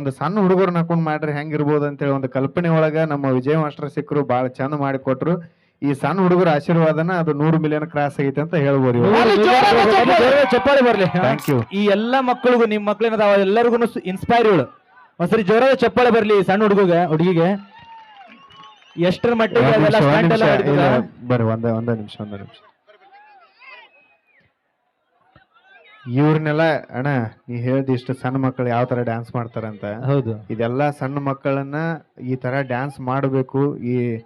ಒಂದು ಸಣ್ಣ ಹುಡುಗರನ್ನ ನಕೊಂಡ್ ಮಾಡ್ರಿ ಹೆಂಗಿರ್ಬೋದು ಅಂತೇಳಿ ಒಂದು ಕಲ್ಪನೆ ಒಳಗ ನಮ್ಮ ವಿಜಯ ಮಾಸ್ಟರ್ ಸಿಕ್ಕರು ಬಹಳ ಚಂದ ಮಾಡಿಕೊಟ್ರು ಈ ಸಣ್ಣ ಹುಡುಗರ ಆಶೀರ್ವಾದನ ಅದು ನೂರು ಮಿಲಿಯನ್ ಕ್ರಾಸ್ ಆಗೈತೆ ಅಂತ ಹೇಳ್ಬೋದು ಚಪ್ಪಾಳೆ. ಬರ್ಲಿ ಥ್ಯಾಂಕ್ ಯು ಈ ಎಲ್ಲಾ ಮಕ್ಕಳಿಗೂ ನಿಮ್ ಮಕ್ಳೇನದಾವ ಎಲ್ಲರಿಗೂ ಇನ್ಸ್ಪೈರ್ ಇವಳು. ಒಂದ್ಸರಿ ಜೋರಾದ ಚಪ್ಪಾಳೆ ಬರ್ಲಿ ಈ ಸಣ್ಣ ಹುಡುಗ ಹುಡುಗಿಗೆ. ಎಷ್ಟರ ಮಟ್ಟಿಗೆ? ಬರ್ರಿ ಒಂದೇ ಒಂದೇ ನಿಮಿಷ ಒಂದೇ ನಿಮಿಷ. ಇವ್ರನ್ನೆಲ್ಲ ಅಣ್ಣ ನೀ ಹೇಳ್ದಿ ಇಷ್ಟು ಸಣ್ಣ ಮಕ್ಕಳು ಯಾವ ತರ ಡ್ಯಾನ್ಸ್ ಮಾಡ್ತಾರಂತ. ಹೌದು. ಇದೆಲ್ಲ ಸಣ್ಣ ಮಕ್ಕಳನ್ನ ಈ ತರ ಡ್ಯಾನ್ಸ್ ಮಾಡಬೇಕು. ಈ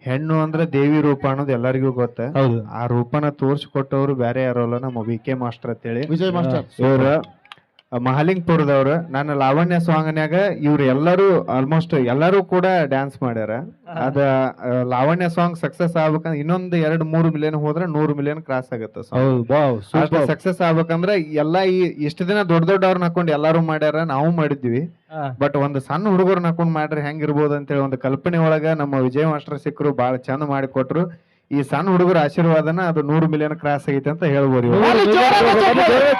ಹೆಣ್ಣು ಅಂದ್ರೆ ದೇವಿ ರೂಪ ಅನ್ನೋದು ಎಲ್ಲರಿಗೂ ಗೊತ್ತ. ಹೌದು. ಆ ರೂಪನ ತೋರ್ಸಿಕೊಟ್ಟವ್ರು ಬೇರೆ ಯಾರೋ ಅಲ್ಲ ನಮ್ಮ ವಿ ಕೆ ಮಾಸ್ಟರ್ ಅಂತೇಳಿ. ವಿಜಯ್ ಮಾಸ್ಟರ್. ಇವ್ರು ಮಹಾಲಿಂಗ್ಪುರದವ್ರು ನಾನು ಲಾವಣ್ಯ ಸಾಂಗ್ನ್ಯಾಗ ಇವ್ರು ಎಲ್ಲರೂ ಆಲ್ಮೋಸ್ಟ್ ಎಲ್ಲರೂ ಕೂಡ ಡ್ಯಾನ್ಸ್ ಮಾಡ್ಯಾರ. ಅದ ಲಾವಣ್ಯ ಸಾಂಗ್ ಸಕ್ಸಸ್ ಆಗ್ಬೇಕಂದ್ರೆ ಇನ್ನೊಂದು ಎರಡು ಮೂರು ಮಿಲಿಯನ್ ಹೋದ್ರೆ ನೂರು ಮಿಲಿಯನ್ ಕ್ರಾಸ್ ಆಗುತ್ತೆ ಸಕ್ಸಸ್ ಆಗ್ಬೇಕಂದ್ರೆ ಎಲ್ಲಾ ಈ ಇಷ್ಟು ದಿನ ದೊಡ್ಡ ದೊಡ್ಡವ್ರನ್ನ ಹಾಕೊಂಡು ಎಲ್ಲಾರು ಮಾಡ್ಯಾರ ನಾವು ಮಾಡಿದ್ವಿ. ಬಟ್ ಒಂದು ಸಣ್ಣ ಹುಡುಗರನ್ನ ಹಾಕೊಂಡು ಮಾಡ್ರಿ ಹೆಂಗಿರ್ಬೋದು ಅಂತೇಳಿ ಒಂದು ಕಲ್ಪನೆ ಒಳಗ ನಮ್ಮ ವಿಜಯ ಮಾಸ್ಟರ್ ಸಿಕ್ಕರು ಬಹಳ ಚಂದ ಮಾಡಿಕೊಟ್ರು ಈ ಸಣ್ಣ ಹುಡುಗರ ಆಶೀರ್ವಾದನ ಅದು ನೂರು ಮಿಲಿಯನ್ ಕ್ರಾಸ್ ಆಗೈತೆ ಅಂತ ಹೇಳ್ಬೋದು ಬರ್ಲಿ,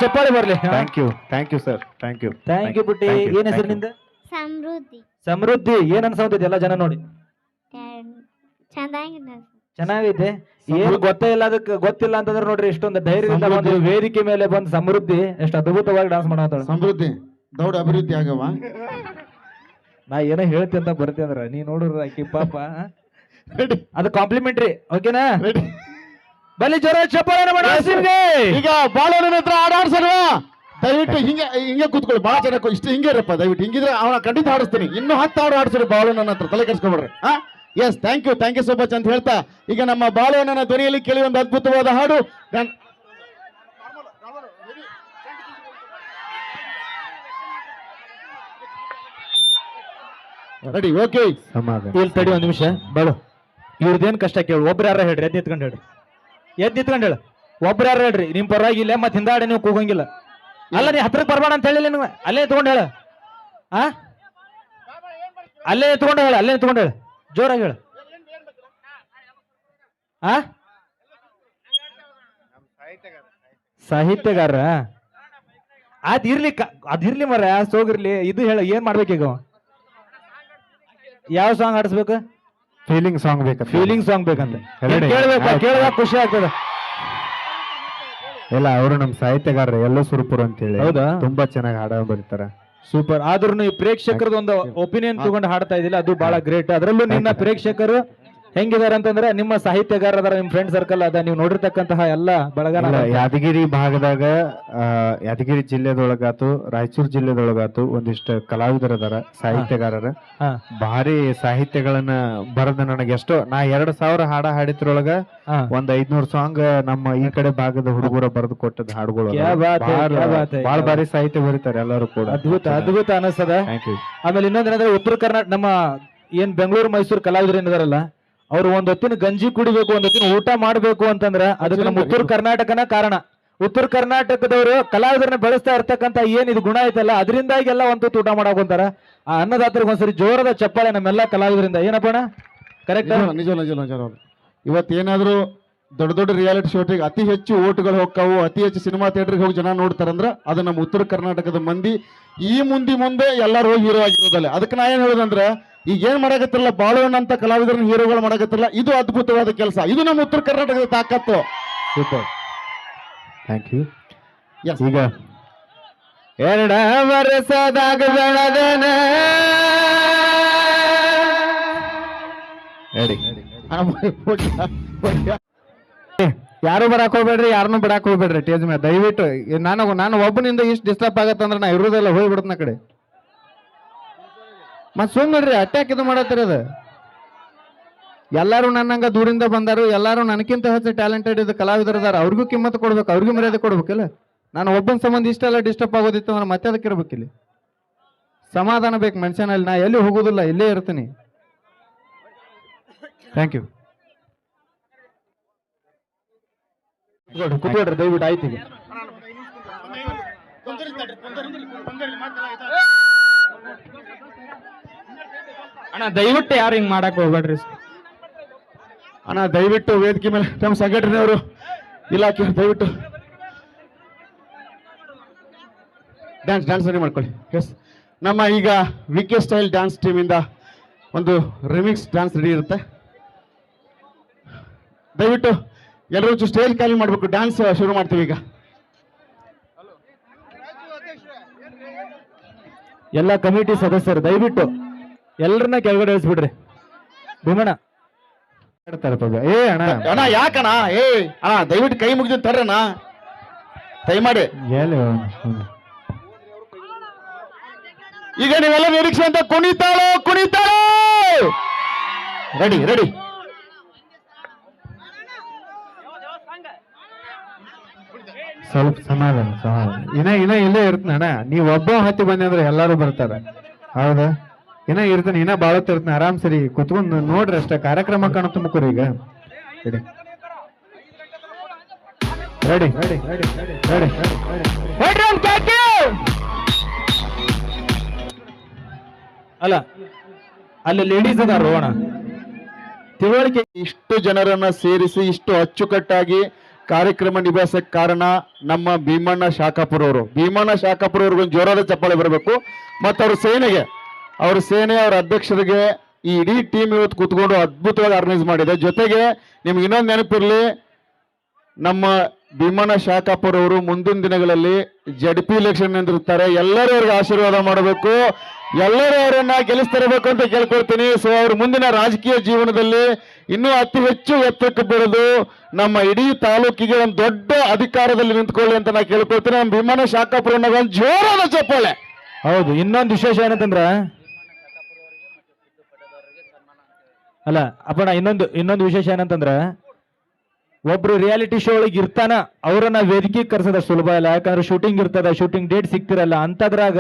ಚಪ್ಪಾಳೆ. ಬರ್ಲಿ. Thank you thank you sir thank you thank you you, ಏನ್ ಹೆಸರು. ನಿಂದ? ಸಮೃದ್ಧಿ. ಸಮೃದ್ಧಿ. ಏನ್ ಅನ್ಸಂತೈತಿ ಎಲ್ಲ ಜನ ನೋಡಿ. ಚೆನ್ನಾಗಿದೆ. ಚೆನ್ನಾಗೈತೆ ಏನ್ ಗೊತ್ತೇ ಇಲ್ಲ ಅದಕ್ಕೆ ಗೊತ್ತಿಲ್ಲ ಅಂತಂದ್ರೆ ನೋಡ್ರಿ ಇಷ್ಟೊಂದು ಧೈರ್ಯದಿಂದ ಒಂದು ವೇದಿಕೆ ಮೇಲೆ ಬಂದು ಸಮೃದ್ಧಿ ಎಷ್ಟು ಅದ್ಭುತವಾಗಿ ಡಾನ್ಸ್ ಮಾಡತ್ತಾಳ. ಸಮೃದ್ಧಿ. ದೌಡ್ ಅಭಿವೃದ್ಧಿ ಆಗವ. ನಾ ಏನೋ ಹೇಳ್ತಿ ಅಂತ ಬರ್ತಿ ಅಂದ್ರ ನೀ ನೋಡ್ರ ಆಕಿ ಪಾಪ. ರೆಡಿ ಅದು ಕಾಂಪ್ಲಿಮೆಂಟ್ರಿ ಓಕೆನಾ ರೆಡಿ ಬಲಿ ಜೋರ ಚಪ್ಪಾಳೆ ಮಾಡಿ ಆಸಿಮ್ಗೆ. ಈಗ ಬಾಳನ ಹತ್ರ ಆಡಾಡ್ಸಲ್ವ ದಯವಿಟ್ಟು ಹಿಂಗೆ ಹಿಂಗೆ ಕೂತ್ಕೊಳ್ಳಿ. ಬಹಳ ಜನಕ್ಕೆ ಕೂ- ಇಷ್ಟು ಹಿಂಗೆ ಇರಪ್ಪ. ದಯವಿಟ್ಟು ಹಿಂಗಿದ್ರೆ ಅವನ ಖಂಡಿತ ಆಡಿಸ್ತೀನಿ. ಇನ್ನೂ ಹತ್ತು ಹಾಡು ಆಡಿಸ್ರಿ ನನ್ನ ಹತ್ರ. ತಲೆ ಕೆಡ್ಸ್ಕೊಬೇಡ್ರಿ. ಹಾ? Yes thank you thank you so much ಅಂತ ಹೇಳ್ತಾ ಈಗ ನಮ್ಮ ಬಾಳವಣ್ಣನ ಧ್ವನಿಯಲ್ಲಿ ಕೇಳಿ ಒಂದು ಅದ್ಭುತವಾದ ಹಾಡು. ರೆಡಿ ಓಕೆ ಸಮಾಧಾನ. ಇಲ್ಲಿ ತಡಿ ಒಂದು ನಿಮಿಷ. ಬಾಳು. ಇವ್ರದ್ದೇನ್ ಕಷ್ಟ ಕೇಳು, ಒಬ್ರು ಯಾರ ಹೇಳ್ರಿ, ಎದ್ದು ನಿತ್ಕೊಂಡು ಹೇಳ್ರಿ. ಎದ್ದು ನಿತ್ಕೊಂಡು ಹೇಳು. ಒಬ್ರು ಯಾರ ಹೇಳ್ರಿ ನಿಮ್ಮ ಪರವಾಗಿಲ್ಲ, ಮತ್ತೆ ಮತ್ ಹಿಂದಾಡೆ ನೀವು ಕೂಗಂಗಿಲ್ಲ. ಅಲ್ಲ, ನೀ ಹತ್ರಕ್ಕೆ ಬರ್ಬೇಡ ಅಂತ ಹೇಳಿಲ್ಲ ನೀವು ಅಲ್ಲೇ ತಗೊಂಡು ಹೇಳ. ಆ? ಅಲ್ಲೇ ಎತ್ಕೊಂಡ್ ಹೇಳ, ಅಲ್ಲೇ ತಗೊಂಡು ಹೇಳ. ಜೋರಾಗಿ ಹೇಳ. ಆ? ಸಾಹಿತ್ಯಗಾರ? ಅದ್ ಇರ್ಲಿ ಅದ್ ಇರ್ಲಿ ಮರ ಸೋಗಿರ್ಲಿ ಇದು ಹೇಳ, ಏನ್ ಮಾಡ್ಬೇಕೀಗ? ಯಾವ ಸಾಂಗ್ ಆಡಿಸ್ಬೇಕು ಫೀಲಿಂಗ್ ಸಾಂಗ್ ಬೇಕಾ ಫೀಲಿಂಗ್ ಸಾಂಗ್ ಬೇಕಂತ. ಕೇಳಬೇಕು? ಆಯ್ತು. ಖುಷಿ ಆಗ್ತದೆ. ಇಲ್ಲ ಅವರು ನಮ್ಮ ಸಾಹಿತ್ಯಗಾರರು ಎಲ್ಲೋ ಸುರಪುರ ಅಂತೇಳಿ. ಹೌದಾ? ತುಂಬಾ ಚೆನ್ನಾಗಿ ಹಾಡ ಬರೀತಾರೆ. ಸೂಪರ್. ಆದ್ರೂ ಈ ಪ್ರೇಕ್ಷಕರದ ಒಂದು ಒಪಿನಿಯನ್ ತಗೊಂಡು ಹಾಡ್ತಾ ಇದಿಲ್ಲ ಅದು ಬಹಳ ಗ್ರೇಟ್. ಅದರಲ್ಲೂ ನಿನ್ನ ಪ್ರೇಕ್ಷಕರು ಹೆಂಗಿದಾರೆ ಅಂತಂದ್ರೆ ನಿಮ್ಮ ಸಾಹಿತ್ಯಗಾರ ಅದರ ನಿಮ್ ಫ್ರೆಂಡ್ ಸರ್ಕಲ್ ಅದ ನೀವು ನೋಡಿರ್ತಕ್ಕಂತಹ ಎಲ್ಲ ಬಳಗನ ಇಲ್ಲ, ಯಾದಗಿರಿ ಭಾಗದಾಗ ಆ, ಯಾದಗಿರಿ ಜಿಲ್ಲೆದೊಳಗಾತು ರಾಯಚೂರು ಜಿಲ್ಲೆದೊಳಗಾತು ಒಂದಿಷ್ಟು ಕಲಾವಿದರ ಅದಾರ ಸಾಹಿತ್ಯಗಾರರ. ಹಾ. ಭಾರಿ ಸಾಹಿತ್ಯಗಳನ್ನ ಬರೆದ ನನಗೆ ಎಷ್ಟೋ ನಾ ಎರಡ್ ಸಾವಿರ ಹಾಡ ಹಾಡಿದ್ರೊಳಗ ಹಾ. ಒಂದ್ ಐದ್ನೂರ್ ಸಾಂಗ್ ನಮ್ಮ ಈ ಕಡೆ ಭಾಗದ ಹುಡುಗರ ಬರೆದು ಕೊಟ್ಟದ ಹಾಡುಗಳು ಬಹಳ ಬಾತ್ ಹೈ, ಕ್ಯಾ ಬಾತ್ ಹೈ, ಬಾಳ ಕ್ಯಾ ಬಾರಿ ಸಾಹಿತ್ಯ ಬರೀತಾರೆ ಎಲ್ಲರೂ ಕೂಡ. ಅದ್ಭುತ ಅದ್ಭುತ ಅನಿಸ್ತದ. ಥ್ಯಾಂಕ್ ಯು ಆಮೇಲೆ ಇನ್ನೊಂದೇನಂದ್ರೆ ಉತ್ತರ ಕರ್ನಾಟಕ ನಮ್ಮ ಏನ್ ಬೆಂಗಳೂರು ಮೈಸೂರು ಕಲಾವಿದರು ಏನಿದಾರಲ್ಲ ಅವ್ರು ಒಂದೊತ್ತಿನ ಗಂಜಿ ಕುಡಿಬೇಕು ಒಂದೊತ್ತಿನ ಊಟ ಮಾಡಬೇಕು ಅಂತಂದ್ರೆ ಅದಕ್ಕೆ ನಮ್ಮ ಉತ್ತರ ಕರ್ನಾಟಕನ ಕಾರಣ. ಉತ್ತರ ಕರ್ನಾಟಕದವರು ಕಲಾವಿದರನ್ನ ಬೆಳೆಸ್ತಾ ಇರ್ತಕ್ಕಂತ ಏನ್ ಇದು ಗುಣ ಐತಲ್ಲ ಅದರಿಂದಾಗಿ ಎಲ್ಲ ಒಂದು ಊಟ ಮಾಡಕ್ ಹೊಂತಾರ ಆ ಅನ್ನದಾತರಿಗೆ ಒಂದ್ಸರಿ ಜೋರದ ಚಪ್ಪಾಳೆ ನಮ್ಮೆಲ್ಲ ಕಲಾವಿದರಿಂದ. ಏನಪ್ಪಣ ಕರೆಕ್ಟ್ ನಿಜ ನಿಜ ನಿಜ ಇವತ್ತು ಇವತ್ತೇನಾದ್ರೂ ದೊಡ್ಡ ದೊಡ್ಡ ರಿಯಾಲಿಟಿ ಶೋಟಿಗೆ ಅತಿ ಹೆಚ್ಚು ಓಟ್ಗಳು ಹೋಗ್ತಾವು ಅತಿ ಹೆಚ್ಚು ಸಿನಿಮಾ ಥಿಯೇಟರ್ಗೆ ಹೋಗಿ ಜನ ನೋಡ್ತಾರಂದ್ರೆ ಅದು ನಮ್ಮ ಉತ್ತರ ಕರ್ನಾಟಕದ ಮಂದಿ ಈ ಮುಂದಿ ಮುಂದೆ ಎಲ್ಲರೂ ಹೀರೋ ಆಗಿರೋದಲ್ಲ. ಅದಕ್ಕೆ ನಾ ಏನು ಹೇಳೋದಂದ್ರೆ ಈಗ ಏನ್ ಮಾಡಕತ್ತಿರಲ್ಲ? ಬಾಳುವಣ್ಣ ಅಂತ ಕಲಾವಿದರನ್ನ ಹೀರೋಗಳು ಮಾಡಕತ್ತಿರಲ್ಲ? ಇದು ಅದ್ಭುತವಾದ ಕೆಲಸ. ಇದು ನಮ್ಮ ಉತ್ತರ ಕರ್ನಾಟಕದ ತಾಕತ್ತು. Super thank you. ಈಗ ಎರಡ ವರ್ಷದಾಗ ಬೆಳೆದನ ರೆಡಿ ಯಾರು ಬರಾಕ್ ಹೋಗ್ಬೇಡ್ರಿ ಯಾರನ್ನೂ ಬಿಡಾಕ್ ಹೋಗ್ಬೇಡ್ರಿ ಟೇಜ್ ಮೇಲೆ. ದಯವಿಟ್ಟು ನಾನು ನಾನು ಒಬ್ಬನಿಂದ ಇಷ್ಟು ಡಿಸ್ಟರ್ಬ್ ಆಗತ್ತಂದ್ರೆ ನಾ ಇರೋದೆಲ್ಲ ಹೋಗ್ಬಿಡ್ತನ ಕಡೆ. ಮತ್ ಸುಮ್ಮನ್ರಿ ಅಟ್ಯಾಕ್ ಇದು ಮಾಡತ್ತೀರಿ ಅದು. ಎಲ್ಲಾರು ನನ್ನಂಗ ದೂರಿಂದ ಬಂದಾರು ಎಲ್ಲಾರು ನನಗಿಂತ ಹೆಚ್ಚು ಟ್ಯಾಲೆಂಟೆಡ್ ಇದು ಕಲಾವಿದರು ಅದಾರ ಅವ್ರಿಗೂ ಕಿಮ್ಮತ್ ಕೊಡ್ಬೇಕು ಅವ್ರಿಗೂ ಮರ್ಯಾದೆ ಕೊಡ್ಬೇಕಲ್ಲ ನಾನು ಒಬ್ಬನ ಸಂಬಂಧ ಇಷ್ಟೆಲ್ಲ ಡಿಸ್ಟರ್ಬ್ ಆಗೋದಿತ್ತು ಅಂದ್ರೆ ಮತ್ತೆ ಅದಕ್ಕೆ ಇರ್ಬೇಕಿಲ್ಲಿ ಸಮಾಧಾನ ಬೇಕು ಮನುಷ್ಯನಲ್ಲಿ ನಾ ಎಲ್ಲಿ ಹೋಗೋದಿಲ್ಲ ಇಲ್ಲೇ ಇರ್ತೀನಿ. ಥ್ಯಾಂಕ್ ಯು ಕುತ್ಕೊಡ್ರಿ ದಯವಿಟ್ಟು ಆಯ್ತು ಈಗ ಅಣ್ಣ, ದಯವಿಟ್ಟು ಯಾರು ಹಿಂಗ್ ಮಾಡಕ್ ಹೋಗ್ಬೇಡ್ರಿ ಅಣ್ಣ, ದಯವಿಟ್ಟು ವೇದಿಕೆ ಮೇಲೆ ನಮ್ಮ ಸಂಘಟನೆಯವರು ಇಲಾಖೆ ದಯವಿಟ್ಟು. ಡ್ಯಾನ್ಸ್ ಡ್ಯಾನ್ಸ್ ರೆಡಿ ಮಾಡ್ಕೊಳ್ಳಿ. ಎಸ್ ನಮ್ಮ ಈಗ ವಿ ಕೆ ಸ್ಟೈಲ್ ಡ್ಯಾನ್ಸ್ ಟೀಮಿಂದ ಒಂದು ರಿಮಿಕ್ಸ್ ಡ್ಯಾನ್ಸ್ ರೆಡಿ ಇರುತ್ತೆ. ದಯವಿಟ್ಟು ಎಲ್ಲರೂ ಸ್ಟೈಲ್ ಖಾಲಿ ಮಾಡಬೇಕು. ಡ್ಯಾನ್ಸ್ ಶುರು ಮಾಡ್ತೀವಿ ಈಗ. ಎಲ್ಲ ಕಮಿಟಿ ಸದಸ್ಯರು, ದಯವಿಟ್ಟು. ಎಲ್ಲರನ್ನ ಕೆಳಗಡೆ ಇಳಿಸ್ಬಿಡ್ರಿ. ಭೀಮಣ್ಣ. ಹೇಳ್ತಾರಪ್ಪ. ಏ ಅಣ್ಣ. ಅಣ್ಣ ಯಾಕಣ್ಣ? ಏ ಅಣ್ಣ ದಯವಿಟ್ಟು ಕೈ ಮುಗಿದು ತರ್ರಣ್ಣ ಮಾಡಿ. ಎಲ್ಲಿ ಅವ್ನು? ಹ್ಮ್. ಈಗ ನೀವೆಲ್ಲ ನಿರೀಕ್ಷೆ ಅಂತ ಕುಣಿತಾಳು ಕುಣಿತಾಳು! Ready ready. ಸ್ವಲ್ಪ ಸಮಾಧಾನ ಸಮಾಧಾನ. ಇನ್ನ ಇನ್ನ ಇಲ್ಲೇ ಇರ್ತನಣ್ಣ ನೀವ್ ಒಬ್ಬ ಹತ್ತಿ ಬಂದೆ ಅಂದ್ರೆ ಎಲ್ಲಾರು ಬರ್ತಾರೆ. ಹೌದಾ? ಇನ್ನ ಇರ್ತಾನೆ, ಏನ ಬಾಳತ್ತ ಇರ್ತಾನೆ, ಆರಾಮ್ ಸರಿ, ಕುತ್ಕೊಂಡು ನೋಡ್ರಿ ಅಷ್ಟ, ಕಾರ್ಯಕ್ರಮ ಕಾಣುತ್ತ ತುಮಕೂರು ಈಗ. ರೆಡಿ. ಅಲ್ಲ, ಅಲ್ಲಿ ಲೇಡೀಸ್ ಅದಾರ ಅಣ್ಣ ತಿಳುವಳಿಕೆ, ಇಷ್ಟು ಜನರನ್ನ ಸೇರಿಸಿ, ಇಷ್ಟು ಅಚ್ಚುಕಟ್ಟಾಗಿ ಕಾರ್ಯಕ್ರಮ ನಿಭಾಯಿಸಕ್ ಕಾರಣ ನಮ್ಮ ಭೀಮಣ್ಣ ಶಾಖಾಪುರ ಅವರು ಭೀಮಣ್ಣ ಶಾಖಾಪುರ ಅವ್ರಿಗೊಂದು ಜೋರಾದ ಚಪ್ಪಾಳೆ ಬರಬೇಕು. ಮತ್ತು ಅವ್ರ ಸೇನೆಗೆ ಅವ್ರ ಸೇನೆ, ಅವರ ಅಧ್ಯಕ್ಷರಿಗೆ ಈ ಇಡೀ ಟೀಮ್ ಇವತ್ತು ಕೂತ್ಕೊಂಡು ಅದ್ಭುತವಾಗಿ ಆರ್ಗನೈಸ್ ಮಾಡಿದೆ. ಜೊತೆಗೆ ನಿಮ್ಗೆ ಇನ್ನೊಂದು ನೆನಪಿರಲಿ, ನಮ್ಮ ಭೀಮಣ್ಣ ಶಾಖಾಪುರವರು ಮುಂದಿನ ದಿನಗಳಲ್ಲಿ ಜಡ್ ಪಿ ಇಲೆಕ್ಷನ್ ನಿಂತಿರ್ತಾರೆ. ಎಲ್ಲರೂ ಅವ್ರಿಗೆ ಆಶೀರ್ವಾದ ಮಾಡಬೇಕು. ಎಲ್ಲರೂ ಅವರನ್ನ ಗೆಲ್ಲಿಸ್ತಿರಬೇಕು ಅಂತ ಕೇಳ್ಕೊಳ್ತೀನಿ. ಸೊ ಅವ್ರ ಮುಂದಿನ ರಾಜಕೀಯ ಜೀವನದಲ್ಲಿ ಇನ್ನೂ ಅತಿ ಹೆಚ್ಚು ಎತ್ತರಕ್ಕೆ ಬೆಳೆದು ನಮ್ಮ ಇಡೀ ತಾಲೂಕಿಗೆ ಒಂದು ದೊಡ್ಡ ಅಧಿಕಾರದಲ್ಲಿ ನಿಂತ್ಕೊಳ್ಳಿ ಅಂತ ನಾ ಕೇಳ್ಕೊಳ್ತೀನಿ. ನಮ್ಮ ಭೀಮಣ್ಣ ಶಾಖಾಪುರ ಒಂದು ಜೋರಾದ ಚಪ್ಪಾಳೆ. ಹೌದು, ಇನ್ನೊಂದು ವಿಶೇಷ ಏನಂತಂದ್ರ ಅಲ್ಲ ಅಪ್ಪಣ ಇನ್ನೊಂದು ಇನ್ನೊಂದು ವಿಶೇಷ ಏನಂತಂದ್ರ ಒಬ್ರು ರಿಯಾಲಿಟಿ ಶೋ ಒಳಗೆ ಇರ್ತಾನ ಅವ್ರನ್ನ ವೇದಿಕೆ ಕರ್ಸದ ಸುಲಭ ಇಲ್ಲ ಯಾಕಂದ್ರೆ ಶೂಟಿಂಗ್ ಇರ್ತದ ಶೂಟಿಂಗ್ ಡೇಟ್ ಸಿಗ್ತಿರಲ್ಲ ಅಂತದ್ರಾಗ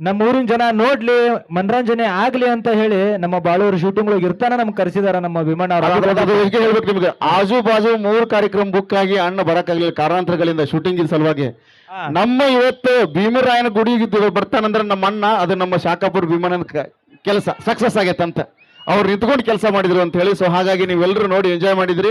ನಮ್ಮ ಊರಿನ ಜನ ನೋಡ್ಲಿ ಮನರಂಜನೆ ಆಗ್ಲಿ ಅಂತ ಹೇಳಿ ನಮ್ಮ ಬಾಳೂರು ಶೂಟಿಂಗ್ ಒಳಗೆ ಇರ್ತಾನ ನಮ್ಗೆ ಕರೆಸಿದಾರ ನಮ್ಮ ವಿಮಾನ ಹೇಳ್ಬೇಕು ನಿಮ್ಗೆ. ಆಜು ಬಾಜು ಮೂರು ಕಾರ್ಯಕ್ರಮ ಬುಕ್ ಆಗಿ ಅಣ್ಣ ಬರಕ್ಕಾಗ್ಲಿಲ್ಲ ಕಾರಣಾಂತರಗಳಿಂದ ಶೂಟಿಂಗ್ ಸಲುವಾಗಿ. ನಮ್ಮ ಇವತ್ತು ಭೀಮರಾಯನ ಗುಡಿಗೆ ಬರ್ತಾನಂದ್ರೆ ನಮ್ಮ ಅಣ್ಣ ಅದು ನಮ್ಮ ಶಾಖಾಪುರ ವಿಮಾನ ಕೆಲಸ ಸಕ್ಸಸ್ ಆಗೈತಂತ. ಅವ್ರು ನಿಂತ್ಕೊಂಡು ಕೆಲಸ ಮಾಡಿದ್ರು ಅಂತ ಹೇಳಿ. ಸೊ ಹಾಗಾಗಿ ನೀವೆಲ್ಲರೂ ನೋಡಿ ಎಂಜಾಯ್ ಮಾಡಿದ್ರಿ.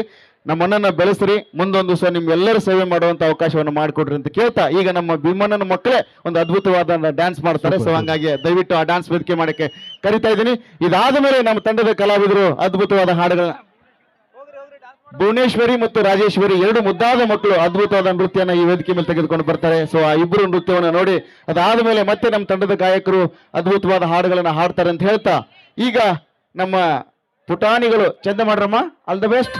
ನಮ್ಮನ್ನ ಬೆಳೆಸ್ರಿ. ಮುಂದೊಂದು ದಿವಸ ನಿಮ್ಗೆಲ್ಲರೂ ಸೇವೆ ಮಾಡುವಂತ ಅವಕಾಶವನ್ನು ಮಾಡಿಕೊಡ್ರಿ ಅಂತ ಕೇಳ್ತಾ ಈಗ ನಮ್ಮ ಭೀಮಣ್ಣನ ಮಕ್ಕಳೇ ಒಂದು ಅದ್ಭುತವಾದ ಡ್ಯಾನ್ಸ್ ಮಾಡ್ತಾರೆ. ಸೊ ಹಂಗಾಗಿ ದಯವಿಟ್ಟು ಆ ಡ್ಯಾನ್ಸ್ ವೇದಿಕೆ ಮಾಡಕ್ಕೆ ಕರಿತಾ ಇದ್ದೀನಿ. ಇದಾದ ಮೇಲೆ ನಮ್ಮ ತಂಡದ ಕಲಾವಿದರು ಅದ್ಭುತವಾದ ಹಾಡುಗಳನ್ನ ಭುವನೇಶ್ವರಿ ಮತ್ತು ರಾಜೇಶ್ವರಿ ಎರಡು ಮುದ್ದಾದ ಮಕ್ಕಳು ಅದ್ಭುತವಾದ ನೃತ್ಯನ ಈ ವೇದಿಕೆ ಮೇಲೆ ತೆಗೆದುಕೊಂಡು ಬರ್ತಾರೆ. ಸೊ ಆ ಇಬ್ಬರು ನೃತ್ಯವನ್ನು ನೋಡಿ ಅದಾದ ಮೇಲೆ ಮತ್ತೆ ನಮ್ಮ ತಂಡದ ಗಾಯಕರು ಅದ್ಭುತವಾದ ಹಾಡುಗಳನ್ನು ಹಾಡ್ತಾರೆ ಅಂತ ಹೇಳ್ತಾ ಈಗ ನಮ್ಮ ಪುಟಾಣಿಗಳು ಚಂದ ಮಾಡ್ರಮ್ಮ. ಆಲ್ ದ ಬೆಸ್ಟ್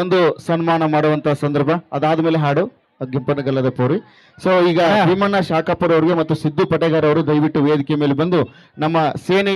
ಒಂದು ಸನ್ಮಾನ ಮಾಡುವಂತ ಸಂದರ್ಭ. ಅದಾದ್ಮೇಲೆ ಹಾಡು. ಗಿಪ್ಪನಗಲ್ಲದ ಪೋರಿ. ಸೊ ಈಗ ಭೀಮಣ್ಣ ಶಾಖಾಪುರ ಅವರಿಗೆ ಮತ್ತು ಸಿದ್ದು ಪಟೇಗಾರ್ ಅವರು ದಯವಿಟ್ಟು ವೇದಿಕೆ ಮೇಲೆ ಬಂದು ನಮ್ಮ ಸೇನೆ